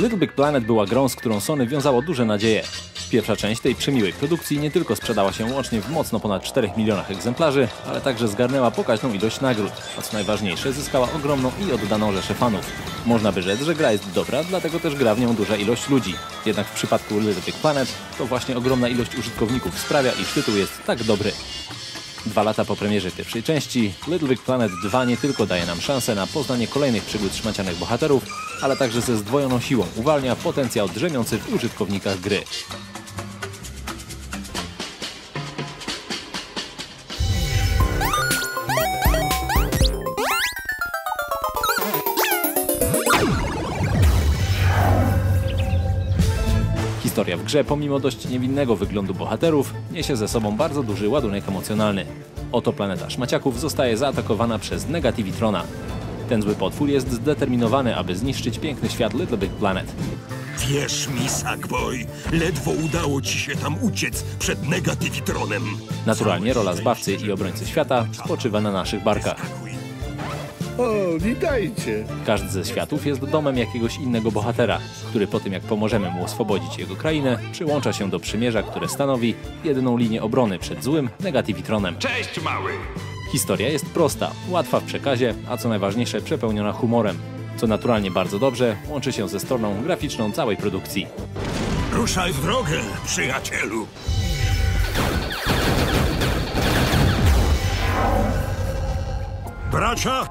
Little Big Planet była grą, z którą Sony wiązało duże nadzieje. Pierwsza część tej przemiłej produkcji nie tylko sprzedała się łącznie w mocno ponad 4 milionach egzemplarzy, ale także zgarnęła pokaźną ilość nagród, a co najważniejsze zyskała ogromną i oddaną rzeszę fanów. Można by rzec, że gra jest dobra, dlatego też gra w nią duża ilość ludzi. Jednak w przypadku Little Big Planet to właśnie ogromna ilość użytkowników sprawia, iż tytuł jest tak dobry. Dwa lata po premierze pierwszej części, Little Big Planet 2 nie tylko daje nam szansę na poznanie kolejnych przygód szmacianych bohaterów, ale także ze zdwojoną siłą uwalnia potencjał drzemiący w użytkownikach gry. Historia w grze, pomimo dość niewinnego wyglądu bohaterów, niesie ze sobą bardzo duży ładunek emocjonalny. Oto planeta szmaciaków zostaje zaatakowana przez Negativitrona. Ten zły potwór jest zdeterminowany, aby zniszczyć piękny świat Little Big Planet. Wierz mi, Sackboy, ledwo udało ci się tam uciec przed Negativitronem. Naturalnie rola zbawcy i obrońcy świata spoczywa na naszych barkach. O, witajcie. Każdy ze światów jest domem jakiegoś innego bohatera, który po tym jak pomożemy mu oswobodzić jego krainę, przyłącza się do przymierza, które stanowi jedyną linię obrony przed złym Negativitronem. Cześć, mały! Historia jest prosta, łatwa w przekazie, a co najważniejsze przepełniona humorem, co naturalnie bardzo dobrze łączy się ze stroną graficzną całej produkcji. Ruszaj w drogę, przyjacielu. Bracia,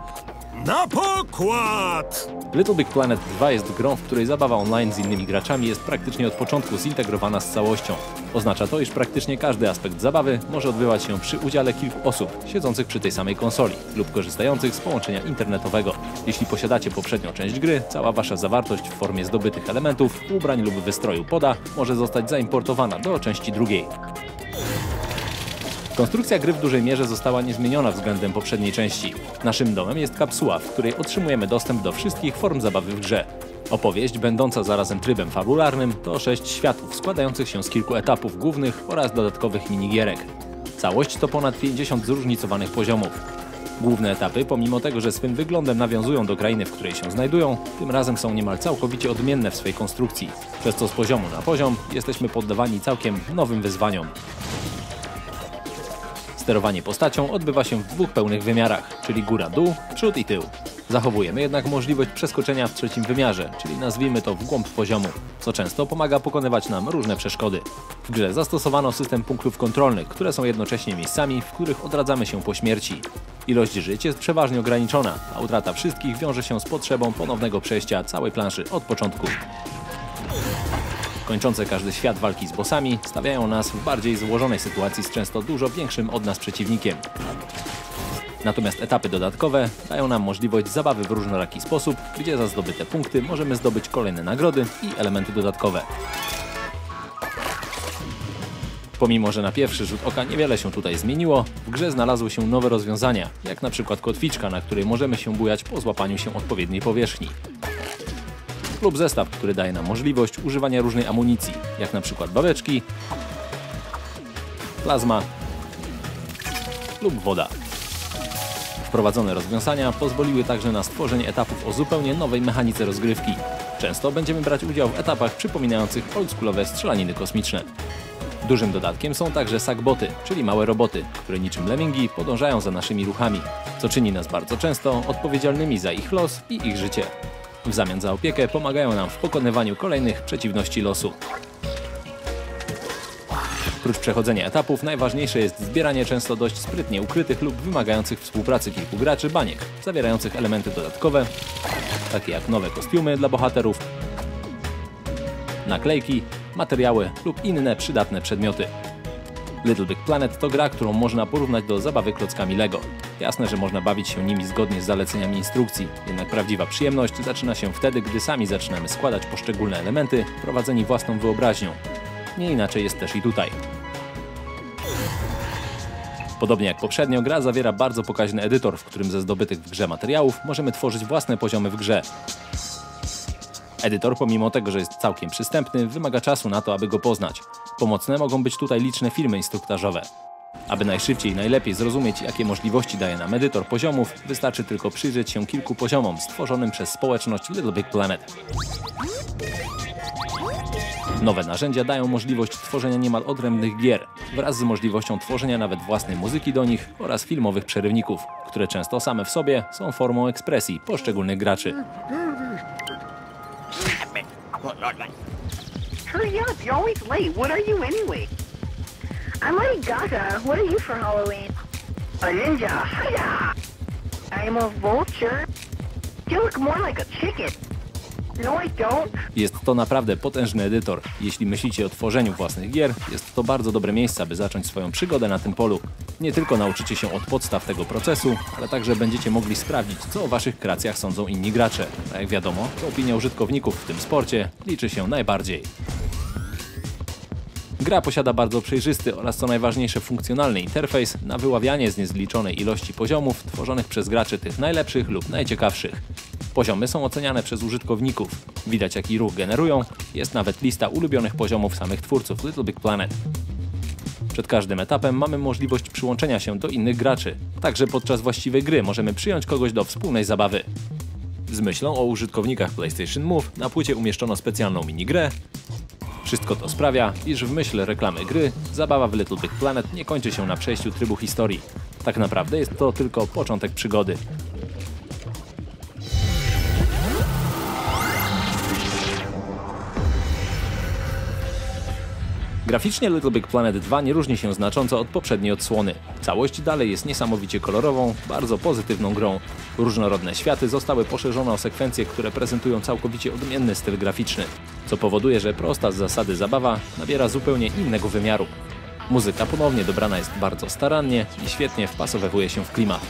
na pokład! Little Big Planet 2 jest grą, w której zabawa online z innymi graczami jest praktycznie od początku zintegrowana z całością. Oznacza to, iż praktycznie każdy aspekt zabawy może odbywać się przy udziale kilku osób siedzących przy tej samej konsoli lub korzystających z połączenia internetowego. Jeśli posiadacie poprzednią część gry, cała wasza zawartość w formie zdobytych elementów, ubrań lub wystroju poda może zostać zaimportowana do części drugiej. Konstrukcja gry w dużej mierze została niezmieniona względem poprzedniej części. Naszym domem jest kapsuła, w której otrzymujemy dostęp do wszystkich form zabawy w grze. Opowieść, będąca zarazem trybem fabularnym, to sześć światów składających się z kilku etapów głównych oraz dodatkowych minigierek. Całość to ponad 50 zróżnicowanych poziomów. Główne etapy, pomimo tego, że swym wyglądem nawiązują do krainy, w której się znajdują, tym razem są niemal całkowicie odmienne w swej konstrukcji, przez co z poziomu na poziom jesteśmy poddawani całkiem nowym wyzwaniom. Sterowanie postacią odbywa się w dwóch pełnych wymiarach, czyli góra-dół, przód i tył. Zachowujemy jednak możliwość przeskoczenia w trzecim wymiarze, czyli nazwijmy to w głąb poziomu, co często pomaga pokonywać nam różne przeszkody. W grze zastosowano system punktów kontrolnych, które są jednocześnie miejscami, w których odradzamy się po śmierci. Ilość żyć jest przeważnie ograniczona, a utrata wszystkich wiąże się z potrzebą ponownego przejścia całej planszy od początku. Kończące każdy świat walki z bossami stawiają nas w bardziej złożonej sytuacji z często dużo większym od nas przeciwnikiem. Natomiast etapy dodatkowe dają nam możliwość zabawy w różnoraki sposób, gdzie za zdobyte punkty możemy zdobyć kolejne nagrody i elementy dodatkowe. Pomimo, że na pierwszy rzut oka niewiele się tutaj zmieniło, w grze znalazły się nowe rozwiązania, jak na przykład kotwiczka, na której możemy się bujać po złapaniu się odpowiedniej powierzchni lub zestaw, który daje nam możliwość używania różnej amunicji, jak na przykład babeczki, plazma lub woda. Wprowadzone rozwiązania pozwoliły także na stworzenie etapów o zupełnie nowej mechanice rozgrywki. Często będziemy brać udział w etapach przypominających oldschoolowe strzelaniny kosmiczne. Dużym dodatkiem są także sackboty, czyli małe roboty, które niczym lemingi podążają za naszymi ruchami, co czyni nas bardzo często odpowiedzialnymi za ich los i ich życie. W zamian za opiekę pomagają nam w pokonywaniu kolejnych przeciwności losu. Prócz przechodzenia etapów, najważniejsze jest zbieranie często dość sprytnie ukrytych lub wymagających współpracy kilku graczy baniek, zawierających elementy dodatkowe, takie jak nowe kostiumy dla bohaterów, naklejki, materiały lub inne przydatne przedmioty. Little Big Planet to gra, którą można porównać do zabawy klockami Lego. Jasne, że można bawić się nimi zgodnie z zaleceniami instrukcji, jednak prawdziwa przyjemność zaczyna się wtedy, gdy sami zaczynamy składać poszczególne elementy, prowadzeni własną wyobraźnią. Nie inaczej jest też i tutaj. Podobnie jak poprzednio, gra zawiera bardzo pokaźny edytor, w którym ze zdobytych w grze materiałów możemy tworzyć własne poziomy w grze. Edytor, pomimo tego, że jest całkiem przystępny, wymaga czasu na to, aby go poznać. Pomocne mogą być tutaj liczne filmy instruktażowe. Aby najszybciej i najlepiej zrozumieć, jakie możliwości daje nam edytor poziomów, wystarczy tylko przyjrzeć się kilku poziomom stworzonym przez społeczność Little Big Planet. Nowe narzędzia dają możliwość tworzenia niemal odrębnych gier, wraz z możliwością tworzenia nawet własnej muzyki do nich oraz filmowych przerywników, które często same w sobie są formą ekspresji poszczególnych graczy. Hurry up, you're always late. What are you anyway? I'm Lady Gaga. What are you for Halloween? A ninja. Hiya! I'm a vulture. You look more like a chicken. No, I don't. Jest to naprawdę potężny edytor. Jeśli myślicie o tworzeniu własnych gier, jest to bardzo dobre miejsce, aby zacząć swoją przygodę na tym polu. Nie tylko nauczycie się od podstaw tego procesu, ale także będziecie mogli sprawdzić, co o waszych kreacjach sądzą inni gracze. A jak wiadomo, to opinia użytkowników w tym sporcie liczy się najbardziej. Gra posiada bardzo przejrzysty oraz co najważniejsze funkcjonalny interfejs na wyławianie z niezliczonej ilości poziomów tworzonych przez graczy tych najlepszych lub najciekawszych. Poziomy są oceniane przez użytkowników. Widać jaki ruch generują. Jest nawet lista ulubionych poziomów samych twórców Little Big Planet. Przed każdym etapem mamy możliwość przyłączenia się do innych graczy. Także podczas właściwej gry możemy przyjąć kogoś do wspólnej zabawy. Z myślą o użytkownikach PlayStation Move na płycie umieszczono specjalną minigrę. Wszystko to sprawia, iż w myśl reklamy gry, zabawa w Little Big Planet nie kończy się na przejściu trybu historii. Tak naprawdę jest to tylko początek przygody. Graficznie Little Big Planet 2 nie różni się znacząco od poprzedniej odsłony. Całość dalej jest niesamowicie kolorową, bardzo pozytywną grą. Różnorodne światy zostały poszerzone o sekwencje, które prezentują całkowicie odmienny styl graficzny, co powoduje, że prosta z zasady zabawa nabiera zupełnie innego wymiaru. Muzyka ponownie dobrana jest bardzo starannie i świetnie wpasowywuje się w klimat.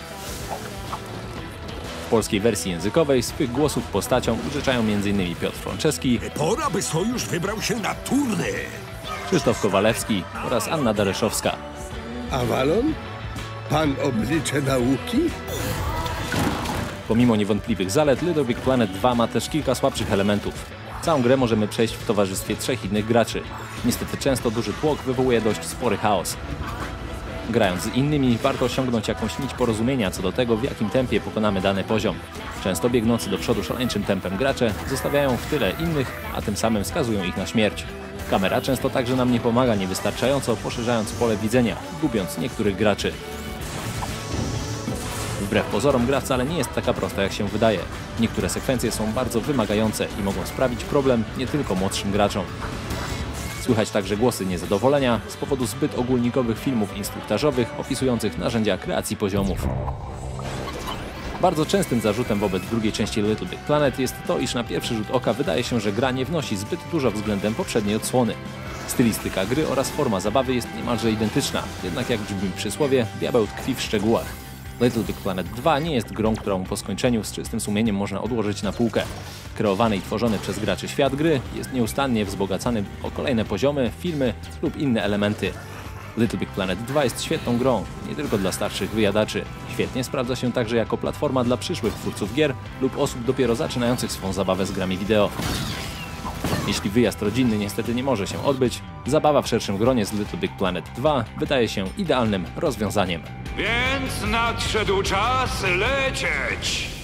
W polskiej wersji językowej swych głosów postaciom użyczają m.in. Piotr Franceski, Pora, by sojusz wybrał się na turnę. Krzysztof Kowalewski oraz Anna Dareszowska. Avalon? Pan oblicze nauki? Pomimo niewątpliwych zalet, Little Big Planet 2 ma też kilka słabszych elementów. Całą grę możemy przejść w towarzystwie trzech innych graczy. Niestety często duży tłok wywołuje dość spory chaos. Grając z innymi, warto osiągnąć jakąś nić porozumienia co do tego, w jakim tempie pokonamy dany poziom. Często biegnący do przodu szaleńczym tempem gracze zostawiają w tyle innych, a tym samym skazują ich na śmierć. Kamera często także nam nie pomaga niewystarczająco, poszerzając pole widzenia, gubiąc niektórych graczy. Wbrew pozorom gra wcale nie jest taka prosta jak się wydaje. Niektóre sekwencje są bardzo wymagające i mogą sprawić problem nie tylko młodszym graczom. Słychać także głosy niezadowolenia z powodu zbyt ogólnikowych filmów instruktażowych opisujących narzędzia kreacji poziomów. Bardzo częstym zarzutem wobec drugiej części Little Big Planet jest to, iż na pierwszy rzut oka wydaje się, że gra nie wnosi zbyt dużo względem poprzedniej odsłony. Stylistyka gry oraz forma zabawy jest niemalże identyczna, jednak jak brzmi przysłowie, diabeł tkwi w szczegółach. Little Big Planet 2 nie jest grą, którą po skończeniu z czystym sumieniem można odłożyć na półkę. Kreowany i tworzony przez graczy świat gry jest nieustannie wzbogacany o kolejne poziomy, filmy lub inne elementy. Little Big Planet 2 jest świetną grą, nie tylko dla starszych wyjadaczy. Świetnie sprawdza się także jako platforma dla przyszłych twórców gier lub osób dopiero zaczynających swą zabawę z grami wideo. Jeśli wyjazd rodzinny niestety nie może się odbyć, zabawa w szerszym gronie z Little Big Planet 2 wydaje się idealnym rozwiązaniem. Więc nadszedł czas lecieć!